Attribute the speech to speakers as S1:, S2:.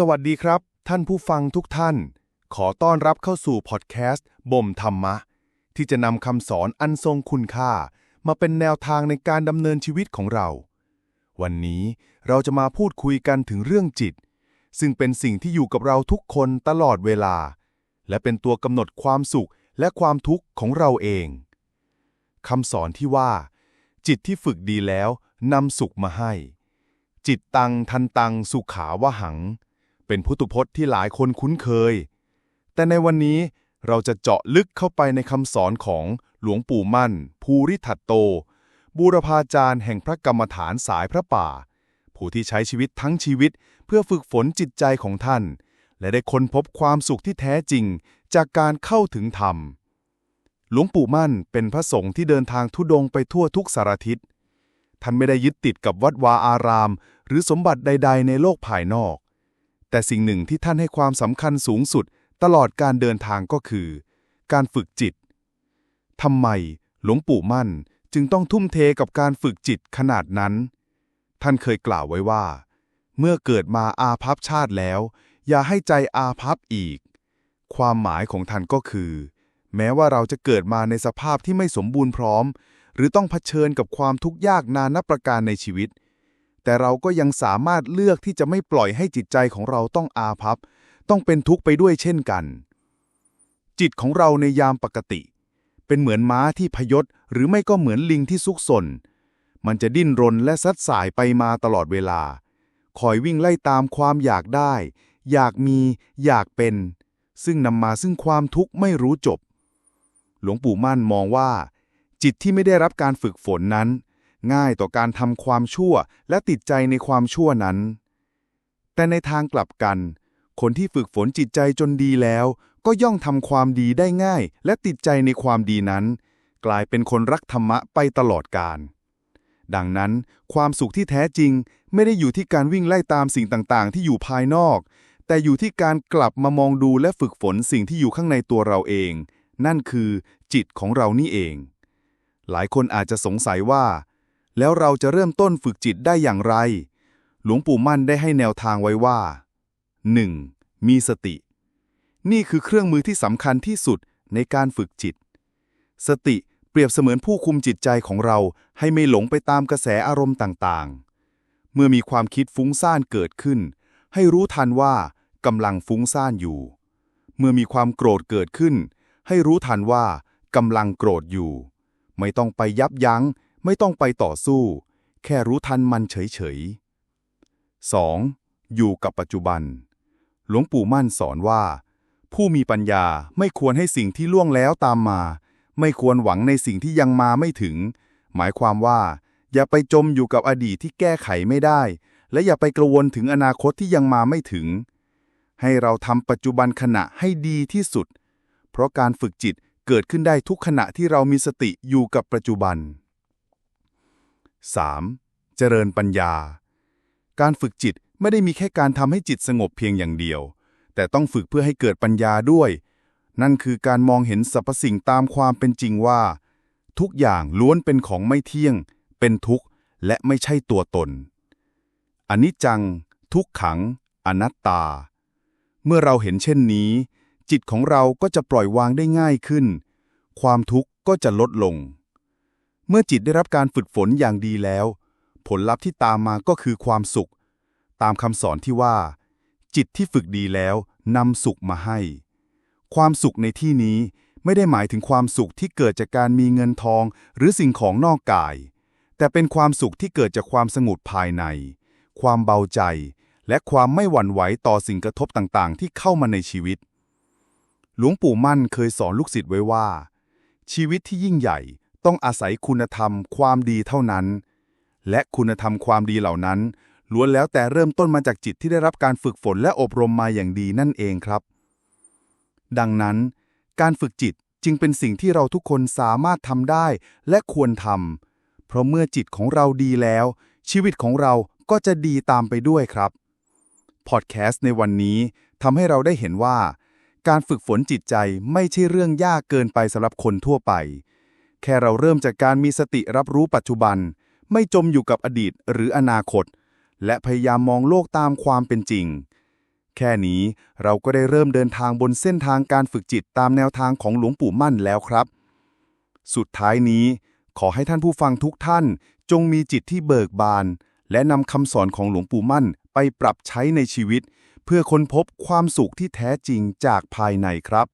S1: สวัสดีครับ ท่านผู้ฟังทุกท่าน ขอต้อนรับเข้าสู่พอดแคสต์บ่มธรรมะ ที่จะนำคำสอนอันทรงคุณค่า มาเป็นแนวทางในการดำเนินชีวิตของเรา วันนี้เราจะมาพูดคุยกันถึงเรื่องจิต ซึ่งเป็นสิ่งที่อยู่กับเราทุกคนตลอดเวลา และเป็นตัวกำหนดความสุขและความทุกข์ของเราเองคำสอนที่ว่า จิตที่ฝึกดีแล้วนำสุขมาให้ จิตตังทันตังสุขาวหัง เป็นพุทธพจน์ที่หลายคนคุ้นเคย แต่ในวันนี้เราจะเจาะลึกเข้าไปในคำสอนของหลวงปู่มั่น ภูริทัตโต บูรพาจารย์แห่งพระกรรมฐานสายพระป่า ผู้ที่ใช้ชีวิตทั้งชีวิตเพื่อฝึกฝนจิตใจของท่าน และได้ค้นพบความสุขที่แท้จริงจากการเข้าถึงธรรม หลวงปู่มั่นเป็นพระสงฆ์ที่เดินทางทุดงไปทั่วทุกสารทิศ ท่านไม่ได้ยึดติดกับวัดวาอาราม หรือสมบัติใด ๆ ในโลกภายนอก แต่สิ่งหนึ่งที่ท่านให้ความสำคัญสูงสุด ตลอดการเดินทางก็คือ การฝึกจิตทำไมหลวงปู่มั่นจึงต้องทุ่มเทกับการฝึกจิตขนาดนั้น ท่านเคยกล่าวไว้ว่า เมื่อเกิดมาอาภัพชาติแล้ว อย่าให้ใจอาภัพอีก ความหมายของท่านก็คือ แม้ว่าเราจะเกิดมาในสภาพที่ไม่สมบูรณ์พร้อม หรือต้องเผชิญกับความทุกข์ยากนานับประการในชีวิต แต่เราก็ยังสามารถเลือกที่จะไม่ปล่อยให้จิตใจของเราต้องอาภัพต้องเป็นทุกข์ไปด้วยเช่นกัน จิตของเราในยามปกติ เป็นเหมือนม้าที่พยศ หรือไม่ก็เหมือนลิงที่ซุกซน มันจะดิ้นรนและซัดสายไปมาตลอดเวลา คอยวิ่งไล่ตามความอยากได้ อยากมี อยากเป็น ซึ่งนำมาซึ่งความทุกข์ไม่รู้จบ หลวงปู่มั่นมองว่า จิตที่ไม่ได้รับการฝึกฝนนั้น ง่ายต่อการทำความชั่วและติดใจในความชั่วนั้น แต่ในทางกลับกัน คนที่ฝึกฝนจิตใจจนดีแล้ว ก็ย่องทำความดีได้ง่าย และติดใจในความดีนั้น กลายเป็นคนรักธรรมะไปตลอดกาลดังนั้น ความสุขที่แท้จริงไม่ได้อยู่ที่การวิ่งไล่ตามสิ่งต่างๆ ที่อยู่ภายนอก แต่อยู่ที่การกลับมามองดูและฝึกฝนสิ่งที่อยู่ข้างในตัวเราเอง นั่นคือจิตของเรานี่เอง หลายคนอาจจะสงสัยว่า แล้วเราจะเริ่มต้นฝึกจิตได้อย่างไร หลวงปู่มั่นได้ให้แนวทางไว้ว่า 1. มีสติ นี่คือเครื่องมือที่สำคัญที่สุดในการฝึกจิต สติเปรียบเสมือนผู้คุมจิตใจของเราให้ไม่หลงไปตามกระแสอารมณ์ต่างๆ เมื่อมีความคิดฟุ้งซ่านเกิดขึ้น ให้รู้ทันว่ากำลังฟุ้งซ่านอยู่ เมื่อมีความโกรธเกิดขึ้น ให้รู้ทันว่ากำลังโกรธอยู่ ไม่ต้องไปยับยัง้ง ไม่ต้องไปต่อสู้ แค่รู้ทันมันเฉยๆ 2. อยู่กับปัจจุบัน หลวงปู่มั่นสอนว่า ผู้มีปัญญาไม่ควรให้สิ่งที่ล่วงแล้วตามมา ไม่ควรหวังในสิ่งที่ยังมาไม่ถึง หมายความว่า อย่าไปจมอยู่กับอดีตที่แก้ไขไม่ได้ และอย่าไปกระวนถึงอนาคตที่ยังมาไม่ถึง ให้เราทำปัจจุบันขณะให้ดีที่สุด เพราะการฝึกจิตเกิดขึ้นได้ทุกขณะที่เรามีสติอยู่กับปัจจุบัน 3. เจริญปัญญา การฝึกจิตไม่ได้มีแค่การทำให้จิตสงบเพียงอย่างเดียว แต่ต้องฝึกเพื่อให้เกิดปัญญาด้วย นั่นคือการมองเห็นสรรพสิ่งตามความเป็นจริงว่า ทุกอย่างล้วนเป็นของไม่เที่ยง เป็นทุกข์และไม่ใช่ตัวตนอนิจจัง ทุกขัง อนัตตา เมื่อเราเห็นเช่นนี้ จิตของเราก็จะปล่อยวางได้ง่ายขึ้น ความทุกข์ก็จะลดลง เมื่อจิตได้รับการฝึกฝนอย่างดีแล้ว ผลลัพธ์ที่ตามมาก็คือความสุข ตามคำสอนที่ว่า จิตที่ฝึกดีแล้วนำสุขมาให้ ความสุขในที่นี้ไม่ได้หมายถึงความสุขที่เกิดจากการมีเงินทองหรือสิ่งของนอกกาย แต่เป็นความสุขที่เกิดจากความสงบภายใน ความเบาใจ และความไม่หวั่นไหวต่อสิ่งกระทบต่างๆ ที่เข้ามาในชีวิต หลวงปู่มั่นเคยสอนลูกศิษย์ไว้ว่า ชีวิตที่ยิ่งใหญ่ ต้องอาศัยคุณธรรมความดีเท่านั้น และคุณธรรมความดีเหล่านั้นล้วนแล้วแต่เริ่มต้นมาจากจิตที่ได้รับการฝึกฝนและอบรมมาอย่างดีนั่นเองครับ ดังนั้น การฝึกจิตจึงเป็นสิ่งที่เราทุกคนสามารถทำได้และควรทำเพราะเมื่อจิตของเราดีแล้ว ชีวิตของเราก็จะดีตามไปด้วยครับพอดแคสต์ในวันนี้ทำให้เราได้เห็นว่า การฝึกฝนจิตใจไม่ใช่เรื่องยากเกินไปสำหรับคนทั่วไป แค่เราเริ่มจากการมีสติรับรู้ปัจจุบัน ไม่จมอยู่กับอดีตหรืออนาคต และพยายามมองโลกตามความเป็นจริง แค่นี้เราก็ได้เริ่มเดินทางบนเส้นทางการฝึกจิตตามแนวทางของหลวงปู่มั่นแล้วครับ สุดท้ายนี้ ขอให้ท่านผู้ฟังทุกท่าน จงมีจิตที่เบิกบาน และนำคำสอนของหลวงปู่มั่นไปปรับใช้ในชีวิต เพื่อค้นพบความสุขที่แท้จริงจากภายในครับ